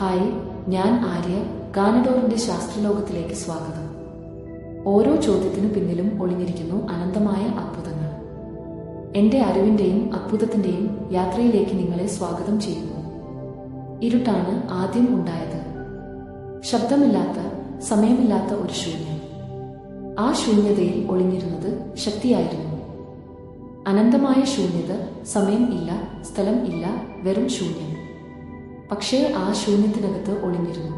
Hi ഞാൻ ആര്യ ഗാനഡോറിന്റെ ശാസ്ത്രലോകത്തിലേക്ക് സ്വാഗതം. ഓരോ ചോദ്യത്തിനു പിന്നിലും ഒളിഞ്ഞിരിക്കുന്നു അനന്തമായ അത്ഭുതങ്ങൾ. എന്റെ അറിവിന്റെയും അത്ഭുതത്തിന്റെയും യാത്രയിലേക്ക് നിങ്ങളെ സ്വാഗതം ചെയ്യുന്നു. ഇരുട്ടാണ് ആദ്യം ഉണ്ടായത്. ശബ്ദമില്ലാത്ത സമയമില്ലാത്ത ഒരു ശൂന്യം. ആ ശൂന്യതയിൽ ഒളിഞ്ഞിരുന്നത് ശക്തിയായിരുന്നു. അനന്തമായ ശൂന്യത സമയം ഇല്ല സ്ഥലം ഇല്ല വെറും ശൂന്യം. പക്ഷേ ആ ശൂന്യത്തിനകത്ത് ഒളിഞ്ഞിരുന്നു.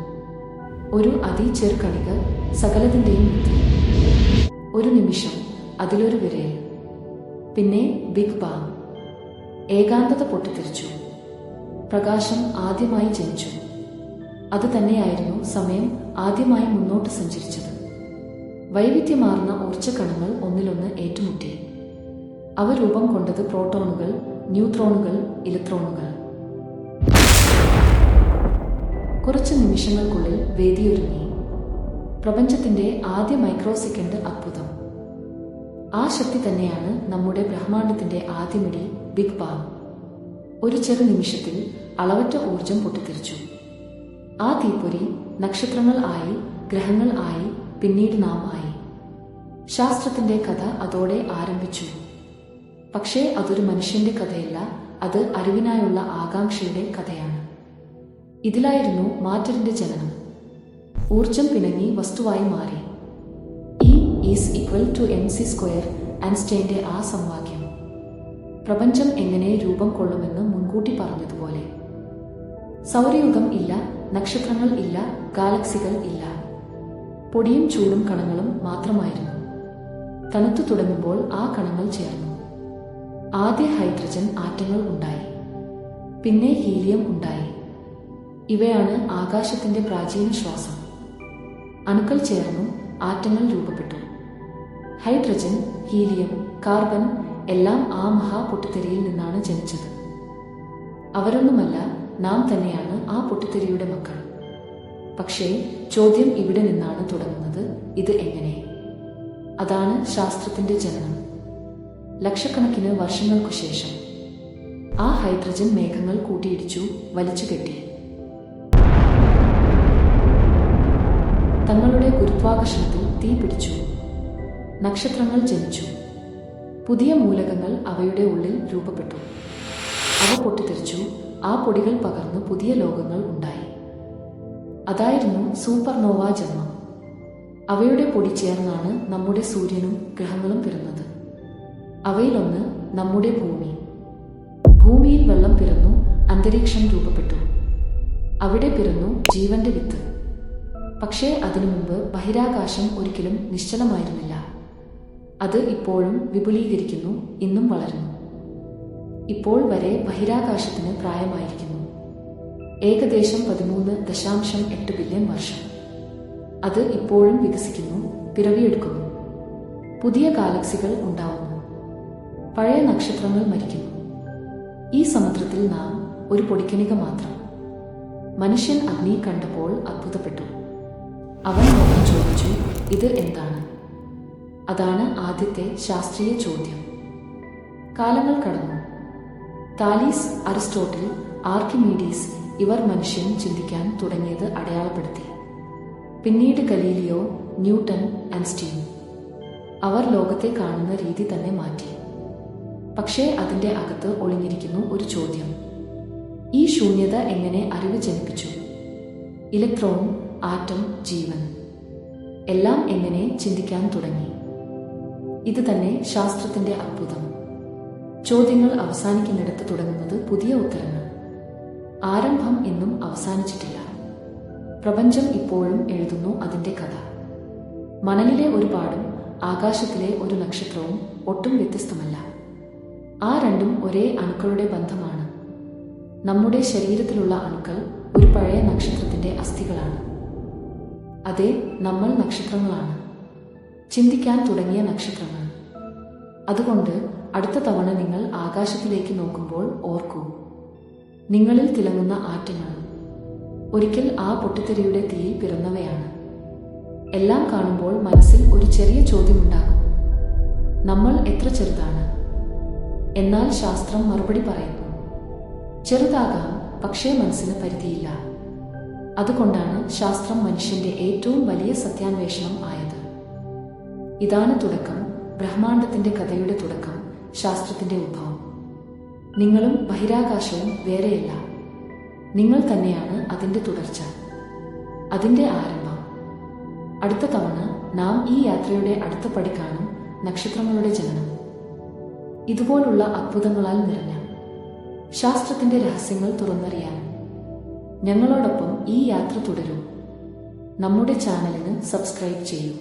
ഒരു അതിചെറുകണിക സകലതിന്റെയും വിത്ത് ഒരു നിമിഷം അതിലൊരു വിരൽ. പിന്നെ ബിഗ് ബാങ് ഏകാന്തത പൊട്ടിത്തെറിച്ചു. പ്രകാശം ആദ്യമായി ജനിച്ചു. അത് തന്നെയായിരുന്നു സമയം ആദ്യമായി മുന്നോട്ട് സഞ്ചരിച്ചത്. വൈവിധ്യമാർന്ന ഊർജക്കണങ്ങൾ ഒന്നിലൊന്ന് ഏറ്റുമുട്ടി. അവ രൂപം കൊണ്ടത് പ്രോട്ടോണുകൾ ന്യൂട്രോണുകൾ ഇലക്ട്രോണുകൾ. കുറച്ച് നിമിഷങ്ങൾക്കുള്ളിൽ വേദിയൊരുങ്ങി. പ്രപഞ്ചത്തിന്റെ ആദ്യ മൈക്രോ സെക്കൻഡ് അത്ഭുതം. ആ ശക്തി തന്നെയാണ് നമ്മുടെ ബ്രഹ്മാണ്ടത്തിന്റെ ആദ്യമിടി ബിഗ് ബാങ്. ഒരു ചെറു നിമിഷത്തിൽ അളവറ്റ ഊർജം പൊട്ടിത്തെറിച്ചു. ആ തീപ്പൊരി നക്ഷത്രങ്ങൾ ആയി ഗ്രഹങ്ങൾ ആയി പിന്നീട് നാം ആയി. ശാസ്ത്രത്തിന്റെ കഥ അതോടെ ആരംഭിച്ചു. പക്ഷേ അതൊരു മനുഷ്യന്റെ കഥയല്ല അത് അറിവിനായുള്ള ആകാംക്ഷയുടെ കഥയാണ്. ഇതിലായിരുന്നു മാറ്ററിന്റെ ജനനം. ഊർജം പിണങ്ങി വസ്തുവായി മാറി. E is equal to M C square ആൻസ്റ്റൈന്റെ ആ സമവാക്യം. പ്രപഞ്ചം എങ്ങനെ രൂപം കൊള്ളുമെന്ന് മുൻകൂട്ടി പറഞ്ഞതുപോലെ. സൗരയുഗം ഇല്ല നക്ഷത്രങ്ങൾ ഇല്ല ഗാലക്സികൾ ഇല്ല. പൊടിയും ചൂടും കണങ്ങളും മാത്രമായിരുന്നു. തണുത്തു തുടങ്ങുമ്പോൾ ആ കണങ്ങൾ ചേർന്നു. ആദ്യ ഹൈഡ്രജൻ ആറ്റങ്ങൾ ഉണ്ടായി. പിന്നെ ഹീലിയം ഉണ്ടായി. ഇവയാണ് ആകാശത്തിന്റെ പ്രാചീന ശ്വാസം. അണുക്കൾ ചേർന്നു ആറ്റങ്ങൾ രൂപപ്പെട്ടു. ഹൈഡ്രജൻ ഹീലിയം കാർബൺ എല്ലാം ആ മഹാപൊട്ടിത്തെറിയിൽ നിന്നാണ് ജനിച്ചത്. അവരൊന്നുമല്ല നാം തന്നെയാണ് ആ പൊട്ടിത്തെറിയുടെ മക്കൾ. പക്ഷേ ചോദ്യം ഇവിടെ നിന്നാണ് തുടങ്ങുന്നത് ഇത് എങ്ങനെ? അതാണ് ശാസ്ത്രത്തിന്റെ ജനനം. ലക്ഷക്കണക്കിന് വർഷങ്ങൾക്കു ശേഷം ആ ഹൈഡ്രജൻ മേഘങ്ങൾ കൂട്ടിയിടിച്ചു വലിച്ചു കെട്ടി. തങ്ങളുടെ ഗുരുത്വാകർഷണത്തിൽ തീ പിടിച്ചു. നക്ഷത്രങ്ങൾ ജനിച്ചു. പുതിയ മൂലകങ്ങൾ അവയുടെ ഉള്ളിൽ രൂപപ്പെട്ടു. അവ പൊട്ടിത്തെറിച്ചു. ആ പൊടികൾ പകർന്ന് പുതിയ ലോകങ്ങൾ ഉണ്ടായി. അതായിരുന്നു സൂപ്പർനോവ ജന്മം. അവയുടെ പൊടി ചേർന്നാണ് നമ്മുടെ സൂര്യനും ഗ്രഹങ്ങളും പിറന്നത്. അവയിലൊന്ന് നമ്മുടെ ഭൂമി. ഭൂമിയിൽ വെള്ളം പിറന്നു അന്തരീക്ഷം രൂപപ്പെട്ടു. അവിടെ പിറന്നു ജീവന്റെ വിത്ത്. പക്ഷേ അതിനു മുമ്പ് ബഹിരാകാശം ഒരിക്കലും നിശ്ചലമായിരുന്നില്ല. അത് ഇപ്പോഴും വിപുലീകരിക്കുന്നു ഇന്നും വളരുന്നു. ഇപ്പോൾ വരെ ബഹിരാകാശത്തിന് പ്രായമായിരിക്കുന്നു. ഏകദേശം പതിമൂന്ന് ദശാംശം എട്ട് ബില്യൺ വർഷം. അത് ഇപ്പോഴും വികസിക്കുന്നു പിറവിയെടുക്കുന്നു. പുതിയ ഗാലക്സികൾ ഉണ്ടാവുന്നു. പഴയ നക്ഷത്രങ്ങൾ മരിക്കുന്നു. ഈ സമുദ്രത്തിൽ നാം ഒരു പൊടിക്കണിക മാത്രം. മനുഷ്യൻ അഗ്നി കണ്ടപ്പോൾ അത്ഭുതപ്പെട്ടു. അവൻ മുഖം ചോദിച്ചു ഇത് എന്താണ്? അതാണ് ആദ്യത്തെ ശാസ്ത്രീയ ചോദ്യം. കാലങ്ങൾ കടന്നു. താലീസ് അരിസ്റ്റോട്ടിൽ ആർക്കിമീഡീസ് ഇവർ മനുഷ്യൻ ചിന്തിക്കാൻ തുടങ്ങിയത് അടയാളപ്പെടുത്തി. പിന്നീട് ഗലീലിയോ ന്യൂട്ടൺ ഐൻസ്റ്റീൻ. അവർ ലോകത്തെ കാണുന്ന രീതി തന്നെ മാറ്റി. പക്ഷേ അതിന്റെ അകത്ത് ഒളിഞ്ഞിരിക്കുന്നു ഒരു ചോദ്യം. ഈ ശൂന്യത എങ്ങനെ അറിവ് ജനിപ്പിച്ചു? ഇലക്ട്രോൺ ആറ്റം ജീവൻ. എല്ലാം എങ്ങനെ ചിന്തിക്കാൻ തുടങ്ങി? ഇത് തന്നെ ശാസ്ത്രത്തിന്റെ അത്ഭുതം. ചോദ്യങ്ങൾ അവസാനിക്കുന്നിടത്ത് തുടങ്ങുന്നത് പുതിയ ഉത്തരങ്ങൾ. ആരംഭം എന്നും അവസാനിച്ചിട്ടില്ല. പ്രപഞ്ചം ഇപ്പോഴും എഴുതുന്നു അതിന്റെ കഥ. മണലിലെ ഒരു പാടും ആകാശത്തിലെ ഒരു നക്ഷത്രവും ഒട്ടും വ്യത്യസ്തമല്ല. ആ രണ്ടും ഒരേ അണുക്കളുടെ ബന്ധമാണ്. നമ്മുടെ ശരീരത്തിലുള്ള അണുക്കൾ ഒരു പഴയ നക്ഷത്രത്തിന്റെ അസ്ഥികളാണ്. അതെ നമ്മൾ നക്ഷത്രങ്ങളാണ്. ചിന്തിക്കാൻ തുടങ്ങിയ നക്ഷത്രങ്ങൾ. അതുകൊണ്ട് അടുത്ത തവണ നിങ്ങൾ ആകാശത്തിലേക്ക് നോക്കുമ്പോൾ ഓർക്കൂ. നിങ്ങളിൽ തിളങ്ങുന്ന ആറ്റങ്ങൾ. ഒരിക്കൽ ആ പൊട്ടിത്തെറിയുടെ തീയിൽ പിറന്നവയാണ്. എല്ലാം കാണുമ്പോൾ മനസ്സിൽ ഒരു ചെറിയ ചോദ്യമുണ്ടാകും. നമ്മൾ എത്ര ചെറുതാണ്? എന്നാൽ ശാസ്ത്രം മറുപടി പറയുന്നു. ചെറുതാകാം പക്ഷേ മനസ്സിന് പരിധിയില്ല. അതുകൊണ്ടാണ് ശാസ്ത്രം മനുഷ്യന്റെ ഏറ്റവും വലിയ സത്യാന്വേഷണം ആയത്. ഇതാണ് തുടക്കം ബ്രഹ്മാണ്ടത്തിന്റെ കഥയുടെ തുടക്കം ശാസ്ത്രത്തിന്റെ ഉത്ഭവം. നിങ്ങളും ബഹിരാകാശവും വേറെയല്ല. നിങ്ങൾ തന്നെയാണ് അതിന്റെ തുടർച്ച അതിന്റെ ആരംഭം. അടുത്ത തവണ നാം ഈ യാത്രയുടെ അടുത്ത പടി കാണും നക്ഷത്രങ്ങളുടെ ജനനം. ഇതുപോലുള്ള അത്ഭുതങ്ങളാൽ നിറഞ്ഞ ശാസ്ത്രത്തിന്റെ രഹസ്യങ്ങൾ തുറന്നറിയാൻ ഞങ്ങളോടൊപ്പം ഈ യാത്ര തുടരും. നമ്മുടെ ചാനലിന് സബ്സ്ക്രൈബ് ചെയ്യൂ.